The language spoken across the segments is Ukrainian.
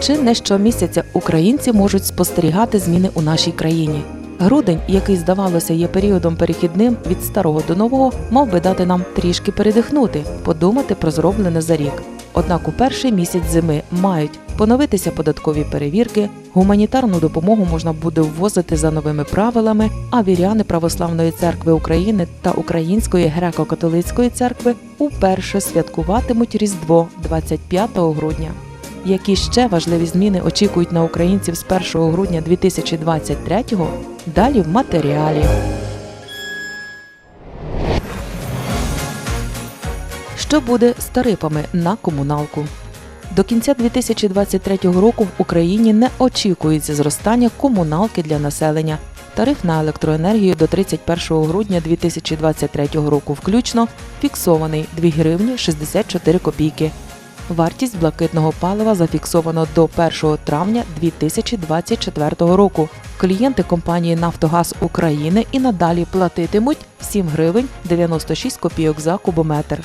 Чи не щомісяця українці можуть спостерігати зміни у нашій країні? Грудень, який здавалося є періодом перехідним від старого до нового, мав би дати нам трішки передихнути, подумати про зроблене за рік. Однак у перший місяць зими мають поновитися податкові перевірки, гуманітарну допомогу можна буде ввозити за новими правилами, а віряни Православної церкви України та Української греко-католицької церкви уперше святкуватимуть Різдво 25 грудня. Які ще важливі зміни очікують на українців з 1 грудня 2023-го? Далі в матеріалі. Що буде з тарифами на комуналку? До кінця 2023 року в Україні не очікується зростання комуналки для населення. Тариф на електроенергію до 31 грудня 2023 року включно фіксований 2 гривні 64 копійки. Вартість блакитного палива зафіксовано до 1 травня 2024 року. Клієнти компанії Нафтогаз України і надалі платитимуть 7 гривень 96 копійок за кубометр.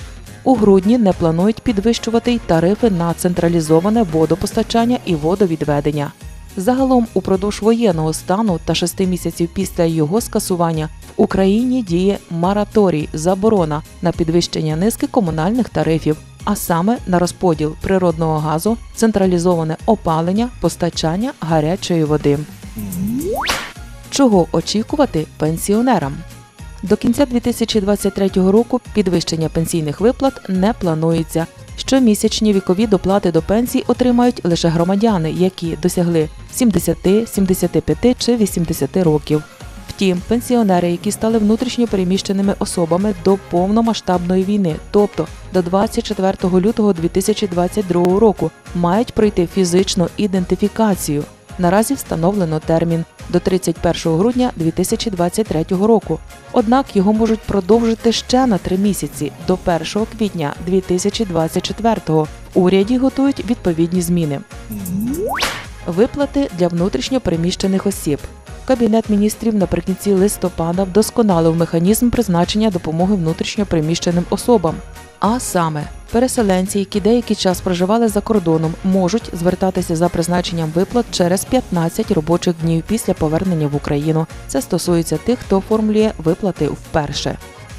У грудні не планують підвищувати й тарифи на централізоване водопостачання і водовідведення. Загалом, упродовж воєнного стану та шести місяців після його скасування в Україні діє мораторій заборона на підвищення низки комунальних тарифів, а саме на розподіл природного газу, централізоване опалення, постачання гарячої води. Чого очікувати пенсіонерам? До кінця 2023 року підвищення пенсійних виплат не планується. Щомісячні вікові доплати до пенсій отримають лише громадяни, які досягли 70, 75 чи 80 років. Втім, пенсіонери, які стали внутрішньо переміщеними особами до повномасштабної війни, тобто до 24 лютого 2022 року, мають пройти фізичну ідентифікацію. Наразі встановлено термін до 31 грудня 2023 року. Однак його можуть продовжити ще на три місяці до 1 квітня 2024 В уряді готують відповідні зміни. Виплати для внутрішньо переміщених осіб. Кабінет міністрів наприкінці листопада вдосконалив механізм призначення допомоги внутрішньо переміщеним особам. А саме, переселенці, які деякий час проживали за кордоном, можуть звертатися за призначенням виплат через 15 робочих днів після повернення в Україну. Це стосується тих, хто оформлює виплати вперше.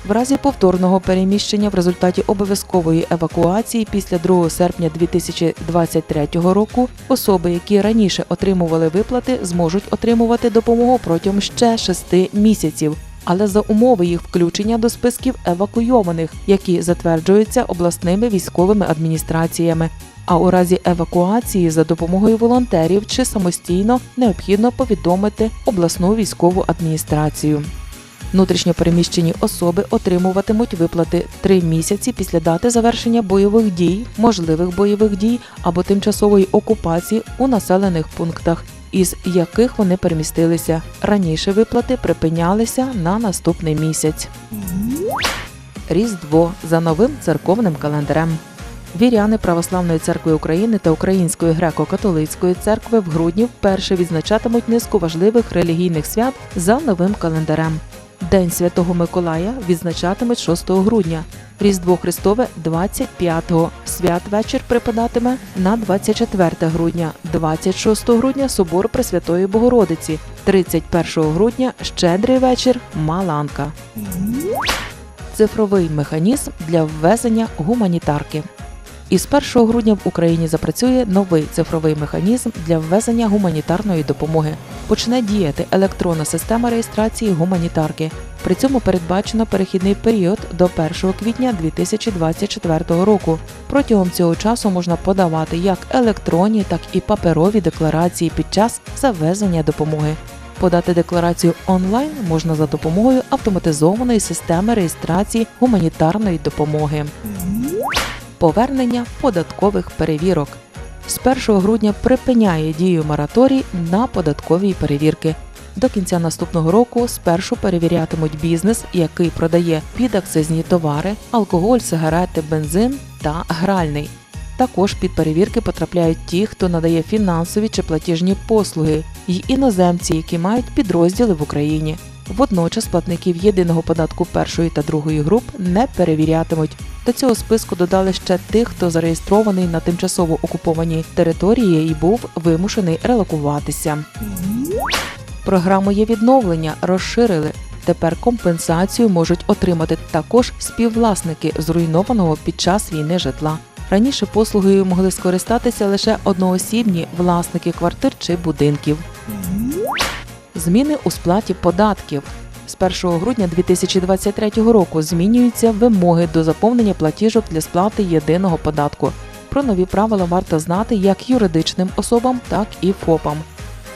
В разі повторного переміщення в результаті обов'язкової евакуації після 2 серпня 2023 року особи, які раніше отримували виплати, зможуть отримувати допомогу протягом ще 6 місяців. Але за умови їх включення до списків евакуйованих, які затверджуються обласними військовими адміністраціями. А у разі евакуації за допомогою волонтерів чи самостійно необхідно повідомити обласну військову адміністрацію. Внутрішньо переміщені особи отримуватимуть виплати три місяці після дати завершення бойових дій, можливих бойових дій або тимчасової окупації у населених пунктах, із яких вони перемістилися. Раніше виплати припинялися на наступний місяць. Різдво за новим церковним календарем. Віряни Православної церкви України та Української греко-католицької церкви в грудні вперше відзначатимуть низку важливих релігійних свят за новим календарем. День Святого Миколая відзначатимуть 6 грудня, Різдво Христове 25-го. Святвечір припадатиме на 24 грудня, 26 грудня Собор Пресвятої Богородиці, 31 грудня Щедрий вечір Маланка. Цифровий механізм для ввезення гуманітарки. Із 1 грудня в Україні запрацює новий цифровий механізм для ввезення гуманітарної допомоги. Почне діяти електронна система реєстрації гуманітарки. При цьому передбачено перехідний період до 1 квітня 2024 року. Протягом цього часу можна подавати як електронні, так і паперові декларації під час завезення допомоги. Подати декларацію онлайн можна за допомогою автоматизованої системи реєстрації гуманітарної допомоги повернення податкових перевірок. З 1 грудня припиняє дію мораторій на податкові перевірки. До кінця наступного року спершу перевірятимуть бізнес, який продає підакцизні товари, алкоголь, сигарети, бензин та гральний. Також під перевірки потрапляють ті, хто надає фінансові чи платіжні послуги, й іноземці, які мають підрозділи в Україні. Водночас платників єдиного податку першої та другої груп не перевірятимуть. До цього списку додали ще тих, хто зареєстрований на тимчасово окупованій території і був вимушений релокуватися. Програму є відновлення розширили. Тепер компенсацію можуть отримати також співвласники зруйнованого під час війни житла. Раніше послугою могли скористатися лише одноосібні власники квартир чи будинків. Зміни у сплаті податків. З 1 грудня 2023 року змінюються вимоги до заповнення платіжок для сплати єдиного податку. Про нові правила варто знати як юридичним особам, так і ФОПам.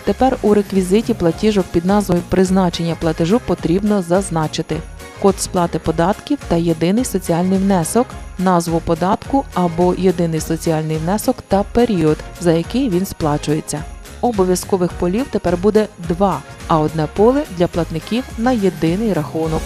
Тепер у реквізиті платіжок під назвою призначення платежу потрібно зазначити код сплати податків та єдиний соціальний внесок, назву податку або єдиний соціальний внесок та період, за який він сплачується. Обов'язкових полів тепер буде два, а одне поле для платників на єдиний рахунок.